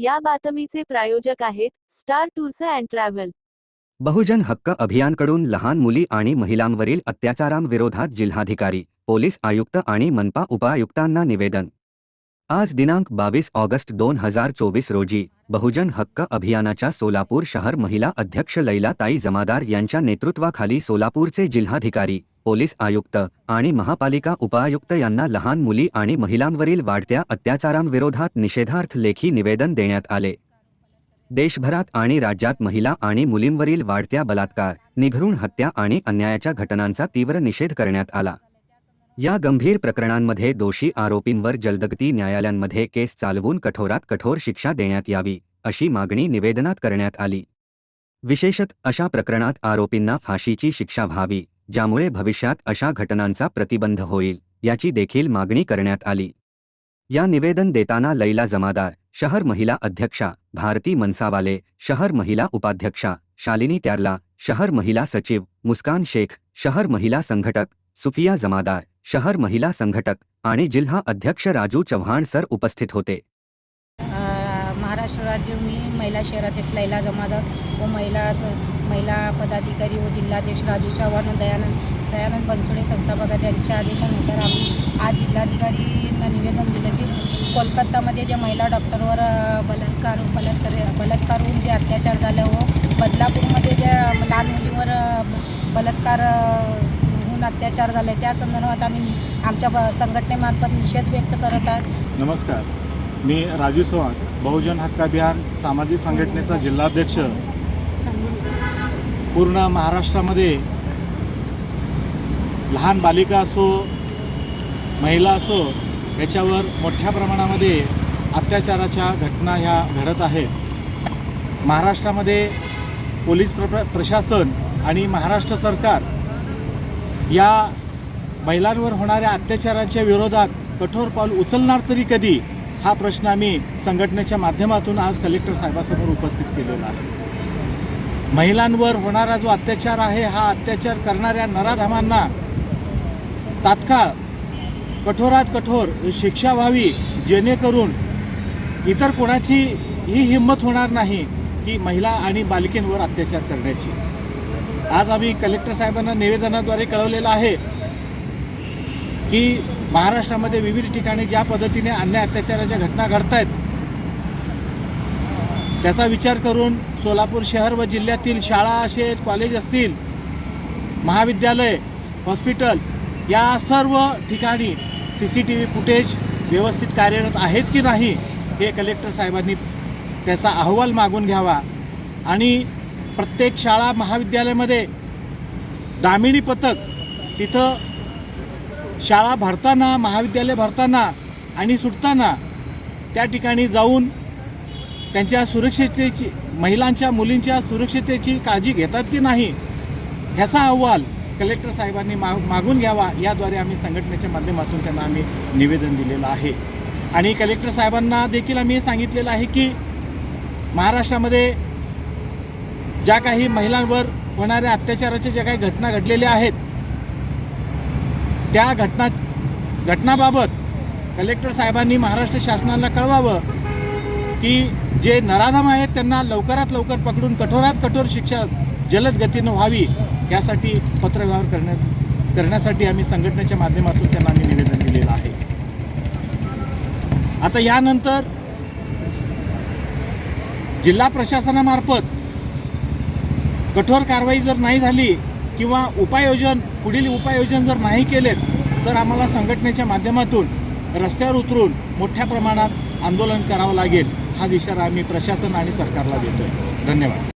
या बातमीचे प्रायोजक आहेत star tours and travel. Bahujan हक्क अभियानकडून लहान मुली आणि महिलांवरील अत्याचारांविरोधात जिल्हाधिकारी पोलीस आयुक्त आणि मनपा उपायुक्तांना निवेदन. आज दिनांक बावीस ऑगस्ट दोन हजार चोवीस रोजी बहुजन हक्क अभियानाच्या सोलापूर शहर महिला अध्यक्ष लैलाताई जमादार यांच्या नेतृत्वाखाली सोलापूरचे जिल्हाधिकारी पोलीस आयुक्त आणि महापालिका उपायुक्त यांना लहान मुली आणि महिलांवरील वाढत्या अत्याचारांविरोधात निषेधार्थ लेखी निवेदन देण्यात आले. देशभरात आणि राज्यात महिला आणि मुलींवरील वाढत्या बलात्कार निघृण हत्या आणि अन्यायाच्या घटनांचा तीव्र निषेध करण्यात आला. या गंभीर प्रकरणांमध्ये दोषी आरोपींवर जलदगती न्यायालयांमध्ये केस चालवून कठोरात कठोर शिक्षा देण्यात यावी अशी मागणी निवेदनात करण्यात आली. विशेषत अशा प्रकरणात आरोपींना फाशीची शिक्षा व्हावी ज्यामुळे भविष्यात अशा घटनांचा प्रतिबंध होईल याची देखील मागणी करण्यात आली. या निवेदन देताना लैला जमादार शहर महिला अध्यक्षा भारती मनसावाले शहर महिला उपाध्यक्षा शालिनी त्यारला शहर महिला सचिव मुस्कान शेख शहर महिला संघटक सुफिया जमादार शहर महिला संघटक आणि जिल्हा अध्यक्ष राजू चव्हाण सर उपस्थित होते. महाराष्ट्र राज्य मी महिला शहराध्यक्ष लैला जमादार व महिला महिला पदाधिकारी व जिल्हाध्यक्ष राजू चव्हाण दयानंद दयानंद बनसोडे संस्थापक यांच्या आदेशानुसार आम्ही आज जिल्हाधिकारींना निवेदन दिलं की कोलकातामध्ये जे महिला डॉक्टरवर बलात्कार बलात्कार बलात्कार होऊन जे अत्याचार झाले व बदलापूरमध्ये ज्या लहान मुलीवर बलात्कार होऊन अत्याचार झाले त्या संदर्भात आम्ही आमच्या संघटनेमार्फत निषेध व्यक्त करत आहोत. नमस्कार. मी राजू चव्हाण बहुजन हक्क अभियान सामाजिक संघटनेचा जिल्हाध्यक्ष. पूर्ण महाराष्ट्रामध्ये लहान बालिका असो महिला असो याच्यावर मोठ्या प्रमाणामध्ये अत्याचाराच्या घटना ह्या घडत आहेत. महाराष्ट्रामध्ये पोलीस प्र प्रशासन आणि महाराष्ट्र सरकार या महिलांवर होणाऱ्या अत्याचाराच्या विरोधात कठोर पाऊल उचलणार तरी कधी हा प्रश्न आम्ही संघटनेच्या माध्यमातून आज कलेक्टर साहेबासमोर उपस्थित केलेला आहे. महिलांवर होणारा जो अत्याचार आहे हा अत्याचार करणाऱ्या नराधामांना तात्काळ कठोरात कठोर शिक्षा व्हावी जेणेकरून इतर कोणाची ही हिंमत होणार नाही की महिला आणि बालिकेंवर अत्याचार करण्याची. आज आम्ही कलेक्टर साहेबांना निवेदनाद्वारे कळवलेलं आहे की महाराष्ट्रामध्ये विविध ठिकाणी ज्या पद्धतीने अन्याय अत्याचाराच्या घटना घडत आहेत त्याचा विचार करून सोलापूर शहर व जिल्ह्यातील शाळा असेल कॉलेज असतील महाविद्यालय हॉस्पिटल या सर्व ठिकाणी C C T V footage व्यवस्थित कार्यरत आहेत की नाही हे कलेक्टर साहेबांनी त्याचा अहवाल मागून घ्यावा. आणि प्रत्येक शाळा महाविद्यालयामध्ये दामिनी पथक तिथं शाळा भरताना महाविद्यालय भरताना आणि सुटताना त्या ठिकाणी जाऊन त्यांच्या सुरक्षिततेची महिलांच्या मुलींच्या सुरक्षिततेची काळजी घेतात की नाही ह्याचा अहवाल कलेक्टर साहेबांनी माग मागून घ्यावा याद्वारे आम्ही संघटनेच्या माध्यमातून त्यांना आम्ही निवेदन दिलेलं आहे. आणि कलेक्टर साहेबांना देखील आम्ही सांगितलेलं आहे की महाराष्ट्रामध्ये ज्या काही महिलांवर होणाऱ्या अत्याचाराच्या ज्या काही घटना घडलेल्या आहेत त्या घटना घटनाबाबत कलेक्टर साहेबांनी महाराष्ट्र शासनाला कळवावं की जे नराधम आहेत त्यांना लवकरात लवकर पकडून कठोरात कठोर शिक्षा जलद गतीनं व्हावी यासाठी पत्रव्यवहार करण्यात करण्यासाठी आम्ही संघटनेच्या माध्यमातून त्यांना आम्ही निवेदन दिलेलं आहे. आता यानंतर जिल्हा प्रशासनामार्फत कठोर कारवाई जर नाही झाली किंवा उपाययोजन पुढील उपाययोजन जर नाही केलेत तर आम्हाला संघटनेच्या माध्यमातून रस्त्यावर उतरून मोठ्या प्रमाणात आंदोलन करावं लागेल. हा इशारा आम्ही प्रशासन आणि सरकारला देतोय. धन्यवाद.